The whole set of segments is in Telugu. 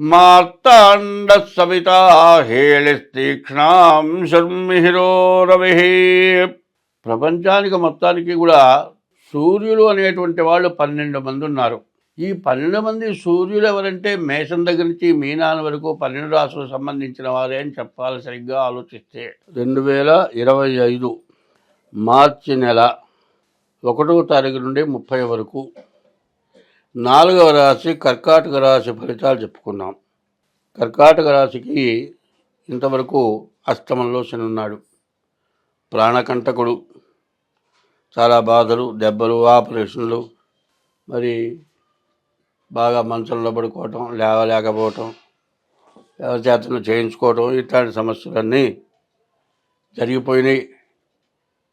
మార్తాండ సవితా హేళిస్తీక్ష్ణాం శర్మిహిరో రవి ప్రపంచానికి మొత్తానికి కూడా సూర్యులు అనేటువంటి వాళ్ళు పన్నెండు మంది ఉన్నారు. ఈ పన్నెండు మంది సూర్యులు ఎవరంటే మేషం దగ్గర నుంచి మీనాన్ వరకు పన్నెండు రాసులకు సంబంధించిన వారే అని చెప్పాలి సరిగ్గా ఆలోచిస్తే. రెండు వేల ఇరవై ఐదు మార్చి నెల ఒకటవ తారీఖు నుండి ముప్పై వరకు నాలుగవ రాశి కర్కాటక రాశి ఫలితాలు చెప్పుకున్నాం కర్కాటక రాశికి ఇంతవరకు అష్టమంలో శని ఉన్నాడు. ప్రాణకంటకుడు చాలా బాధలు దెబ్బలు ఆపరేషన్లు మరి బాగా మంచంలో పడుకోవటం లేవలేకపోవటం ఎవరి చేతను చేయించుకోవటం ఇట్లాంటి సమస్యలన్నీ జరిగిపోయినాయి.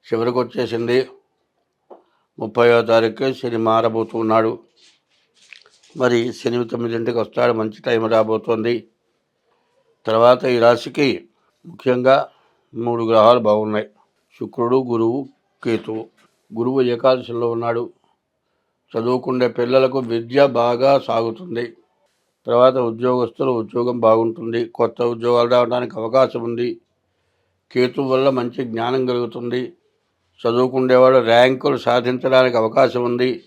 చివరికి వచ్చేసింది ముప్పయో తారీఖు శని మారబోతున్నాడు. మరి శని తొమ్మిదింటికి వస్తాడు మంచి టైం రాబోతోంది. తర్వాత ఈ రాశికి ముఖ్యంగా మూడు గ్రహాలు బాగున్నాయి. శుక్రుడు గురువు కేతువు. గురువు ఏకాదశిలో ఉన్నాడు. చదువుకునే పిల్లలకు విద్య బాగా సాగుతుంది. తర్వాత ఉద్యోగస్తులు ఉద్యోగం బాగుంటుంది. కొత్త ఉద్యోగాలు రావడానికి అవకాశం ఉంది. కేతు వల్ల మంచి జ్ఞానం కలుగుతుంది. చదువుకునేవాడు ర్యాంకులు సాధించడానికి అవకాశం ఉంది.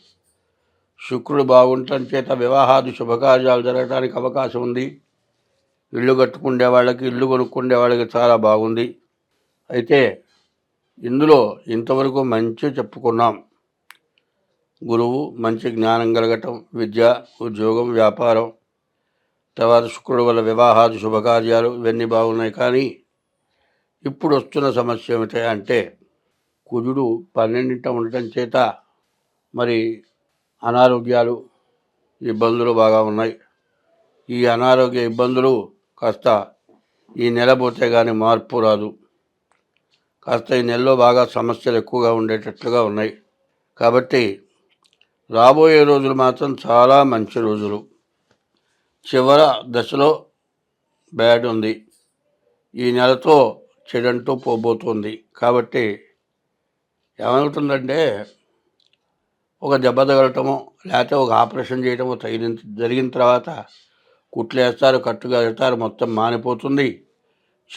శుక్రుడు బాగుండటం చేత వివాహాది శుభకార్యాలు జరగడానికి అవకాశం ఉంది. ఇల్లు కట్టుకునే వాళ్ళకి ఇల్లు కొనుక్కునే వాళ్ళకి చాలా బాగుంది. అయితే ఇందులో ఇంతవరకు మంచి చెప్పుకున్నాం. గురువు మంచి జ్ఞానం కలగటం విద్య ఉద్యోగం వ్యాపారం తర్వాత శుక్రుడు వల్ల వివాహాది శుభకార్యాలు ఇవన్నీ బాగున్నాయి. కానీ ఇప్పుడు వస్తున్న సమస్య ఏమిటంటే అంటే కుజుడు పన్నెండింట ఉండటం చేత మరి అనారోగ్యాలు ఇబ్బందులు బాగా ఉన్నాయి. ఈ అనారోగ్య ఇబ్బందులు కాస్త ఈ నెల పోతే కానీ మార్పు రాదు. కాస్త ఈ నెలలో బాగా సమస్యలు ఎక్కువగా ఉండేటట్లుగా ఉన్నాయి. కాబట్టి రాబోయే రోజులు మాత్రం చాలా మంచి రోజులు. చివర దశలో బ్యాడ్ ఉంది. ఈ నెలతో చెడంటూ పోబోతుంది. కాబట్టి ఏమవుతుందంటే ఒక దెబ్బ తగలటమో లేకపోతే ఒక ఆపరేషన్ చేయటమో తగిన జరిగిన తర్వాత కుట్లు వేస్తారు కట్టుగా వేస్తారు మొత్తం మానిపోతుంది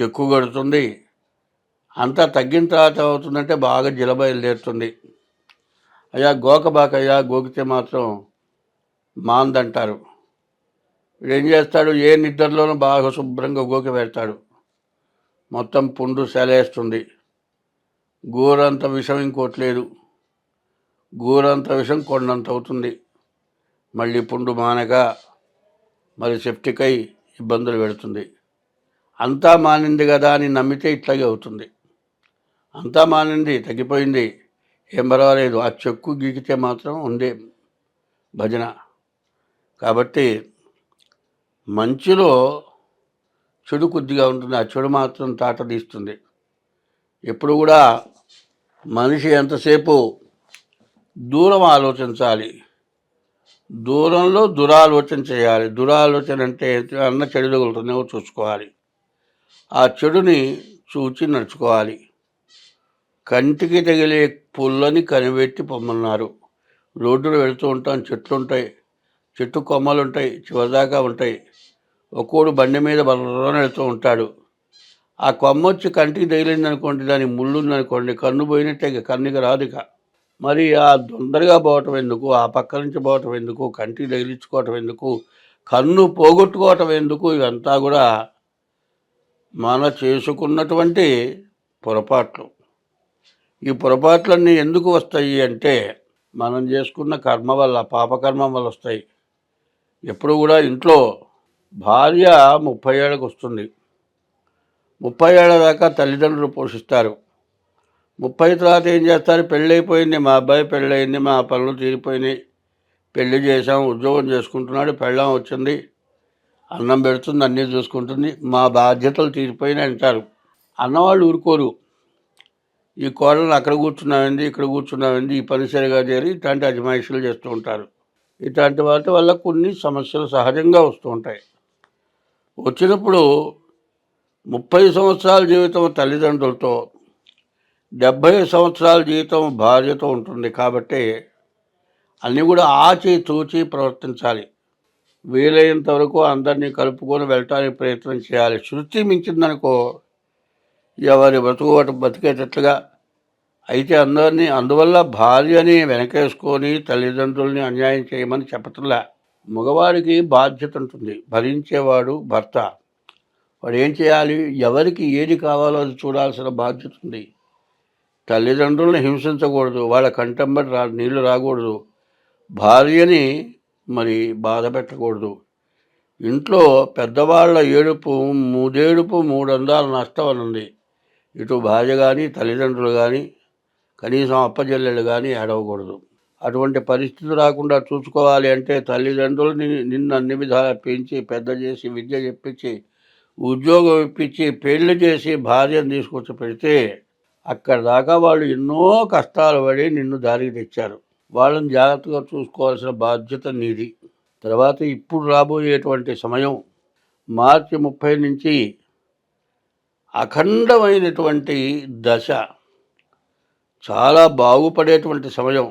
చెక్కు కడుతుంది. అంతా తగ్గిన తర్వాత అవుతుందంటే బాగా జిల బయలుదేరుతుంది. అయ్యా గోకబాకయ్యా గోకితే మాత్రం మాందంటారు. ఏం చేస్తాడు? ఏ నిద్రలోనూ బాగా శుభ్రంగా గోకి పెడతాడు. మొత్తం పుండు సెలేస్తుంది. గోరంత విషం ఇంకోట్లేదు గూరంత విషం కొండంత అవుతుంది మళ్ళీ పుండు మానక మరి సెప్టిక్ ఇబ్బందులు పెడుతుంది. అంతా మానింది కదా అని నమ్మితే ఇట్లాగే అవుతుంది. అంతా మానింది తగ్గిపోయింది. ఏం పర్వాలేదు ఆ చెక్కు గీకితే మాత్రం ఉంది భజన. కాబట్టి మంచిలో చెడు కొద్దిగా ఉంటుంది ఆ చెడు మాత్రం తాట తీస్తుంది. ఎప్పుడు కూడా మనిషి ఎంతసేపు దూరం ఆలోచించాలి. దూరంలో దురాలోచన చేయాలి. దురాలోచన అంటే అన్న చెడు తగులుతుందేమో చూసుకోవాలి. ఆ చెడుని చూచి నడుచుకోవాలి. కంటికి తగిలే పుల్లని కనిపెట్టి పొమ్మన్నారు. రోడ్డులో వెళుతూ ఉంటాం. చెట్లు ఉంటాయి. చెట్టు కొమ్మలు ఉంటాయి. చివరిదాకా ఉంటాయి. ఒక్కోడు బండి మీద బర్రని వెళుతూ ఉంటాడు ఆ కొమ్మ వచ్చి కంటికి తగిలింది అనుకోండి దాని ముళ్ళు ఉందనుకోండి కన్ను పోయినట్టే కన్నుకి రాదు ఇక మరి ఆ తొందరగా పోవటం ఎందుకు? ఆ పక్క నుంచి పోవటం ఎందుకు? కంటి తగిలించుకోవటం ఎందుకు? కన్ను పోగొట్టుకోవటం ఎందుకు? ఇవంతా కూడా మన చేసుకున్నటువంటి పొరపాట్లు. ఈ పొరపాట్లన్నీ ఎందుకు వస్తాయి అంటే మనం చేసుకున్న కర్మ వల్ల పాపకర్మ వల్ల వస్తాయి. ఎప్పుడు కూడా ఇంట్లో భార్య ముప్పై ఏళ్ళకు వస్తుంది. ముప్పై ఏళ్ళ దాకా తల్లిదండ్రులు పోషిస్తారు. ముప్పై తర్వాత ఏం చేస్తారు? పెళ్ళైపోయింది మా అబ్బాయి పెళ్ళయింది మా పనులు తీరిపోయినాయి. పెళ్ళి చేసాం ఉద్యోగం చేసుకుంటున్నాడు పెళ్ళాం వచ్చింది. అన్నం పెడుతుంది అన్నీ చూసుకుంటుంది. మా బాధ్యతలు తీరిపోయినాయి అంటారు. అన్నవాళ్ళు ఊరుకోరు. ఈ కోడలను అక్కడ కూర్చున్నామండి ఇక్కడ కూర్చున్నామండి ఈ పని సరిగా చేరి ఇట్లాంటి అజమాయిషులు చేస్తూ ఉంటారు. ఇట్లాంటి వాటి వల్ల కొన్ని సమస్యలు సహజంగా వస్తూ ఉంటాయి. వచ్చినప్పుడు ముప్పై సంవత్సరాల జీవితం తల్లిదండ్రులతో డెబ్భై సంవత్సరాల జీవితం భార్యతో ఉంటుంది కాబట్టి అన్నీ కూడా ఆచి తూచి ప్రవర్తించాలి. వీలైనంత వరకు అందరినీ కలుపుకొని వెళ్ళటానికి ప్రయత్నం చేయాలి. శృతి మించిందనుకో ఎవరి బతుకు బతికేటట్లుగా అయితే అందరినీ అందువల్ల భార్యని వెనకేసుకొని తల్లిదండ్రుల్ని అన్యాయం చేయమని చెప్పట్లా. మగవాడికి బాధ్యత ఉంటుంది. భరించేవాడు భర్త. వాడు ఏం చేయాలి? ఎవరికి ఏది కావాలో అది చూడాల్సిన బాధ్యత ఉంది. తల్లిదండ్రులను హింసించకూడదు వాళ్ళ కంటంబడి రా నీళ్ళు రాకూడదు. భార్యని మరి బాధ పెట్టకూడదు. ఇంట్లో పెద్దవాళ్ళ ఏడుపు మూడేడుపు మూడందాల నష్టం అని ఉంది. ఇటు భార్య కానీ తల్లిదండ్రులు కానీ కనీసం అప్పజల్లెలు కానీ ఏడవకూడదు. అటువంటి పరిస్థితి రాకుండా చూసుకోవాలి అంటే తల్లిదండ్రులని నిన్ను అన్ని విధాలా పెంచి పెద్ద చేసి విద్య చెప్పించి ఉద్యోగం ఇప్పించి పెళ్ళి చేసి భార్యను తీసుకొచ్చి పెడితే అక్కడ దాకా వాళ్ళు ఎన్నో కష్టాలు పడి నిన్ను దారికి తెచ్చారు. వాళ్ళని జాగ్రత్తగా చూసుకోవాల్సిన బాధ్యత నీది. తర్వాత ఇప్పుడు రాబోయేటువంటి సమయం మార్చి ముప్పై నుంచి అఖండమైనటువంటి దశ. చాలా బాగుపడేటువంటి సమయం.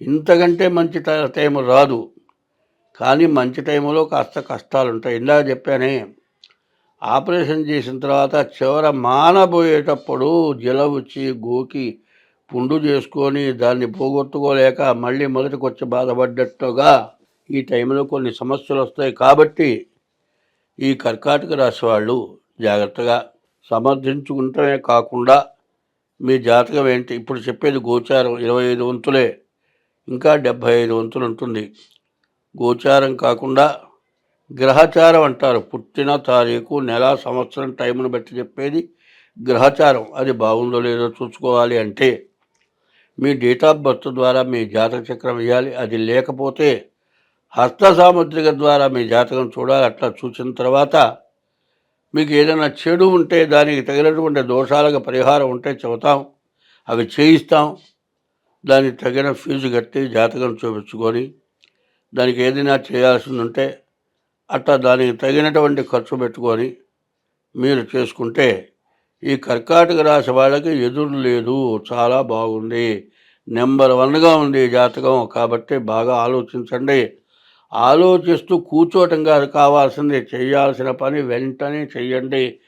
ఇంతకంటే మంచి టైం రాదు. కానీ మంచి టైంలో కాస్త కష్టాలు ఉంటాయి ఇందాక చెప్పానే ఆపరేషన్ చేసిన తర్వాత చివర మానబోయేటప్పుడు జల వచ్చి గోకి పుండు చేసుకొని దాన్ని పోగొట్టుకోలేక మళ్ళీ మొదటికి వచ్చి బాధపడ్డట్టుగా ఈ టైంలో కొన్ని సమస్యలు వస్తాయి కాబట్టి ఈ కర్కాటక రాశి వాళ్ళు జాగ్రత్తగా సమర్థించుకుంటమే కాకుండా మీ జాతకం ఏంటి? ఇప్పుడు చెప్పేది గోచారం ఇరవై ఐదు వంతులే. ఇంకా డెబ్భై ఐదు వంతులు ఉంటుంది. గోచారం కాకుండా గ్రహచారం అంటారు. పుట్టిన తారీఖు నెల సంవత్సరం టైంను బట్టి చెప్పేది గ్రహచారం. అది బాగుందో లేదో చూసుకోవాలి అంటే మీ డేట్ ఆఫ్ బర్త్ ద్వారా మీ జాతక చక్రం వేయాలి. అది లేకపోతే హస్త సాముద్రిక ద్వారా మీ జాతకం చూడాలి. అట్లా చూసిన తర్వాత మీకు ఏదైనా చెడు ఉంటే దానికి తగినటువంటి దోషాలకు పరిహారం ఉంటే చెబుతాం. అవి చేయిస్తాం. దానికి తగిన ఫీజు కట్టి జాతకం చూపించుకొని దానికి ఏదైనా చేయాల్సింది ఉంటే అట్లా దానికి తగినటువంటి ఖర్చు పెట్టుకొని మీరు చేసుకుంటే ఈ కర్కాటక రాశి వాళ్ళకి ఎదురు లేదు. చాలా బాగుంది. నెంబర్ వన్గా ఉంది జాతకం. కాబట్టి బాగా ఆలోచించండి. ఆలోచిస్తూ కూర్చోటం కాదు కావాల్సింది చేయాల్సిన పని వెంటనే చెయ్యండి.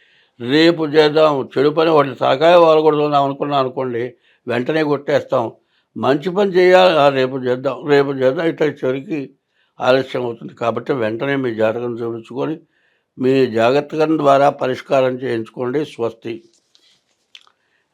రేపు చేద్దాం. చెడు పని వాటి తలకాయ వాళ్ళకూడదు అనుకున్నాం అనుకోండి వెంటనే కొట్టేస్తాం. మంచి పని చేయాలి. రేపు చేద్దాం. రేపు చేద్దాం. ఇట్లా చెరికి ఆలస్యం అవుతుంది. కాబట్టి వెంటనే మీ జాతకం చూపించుకొని మీ జాగ్రత్తగా ద్వారా పరిష్కారం చేయించుకోండి. స్వస్తి.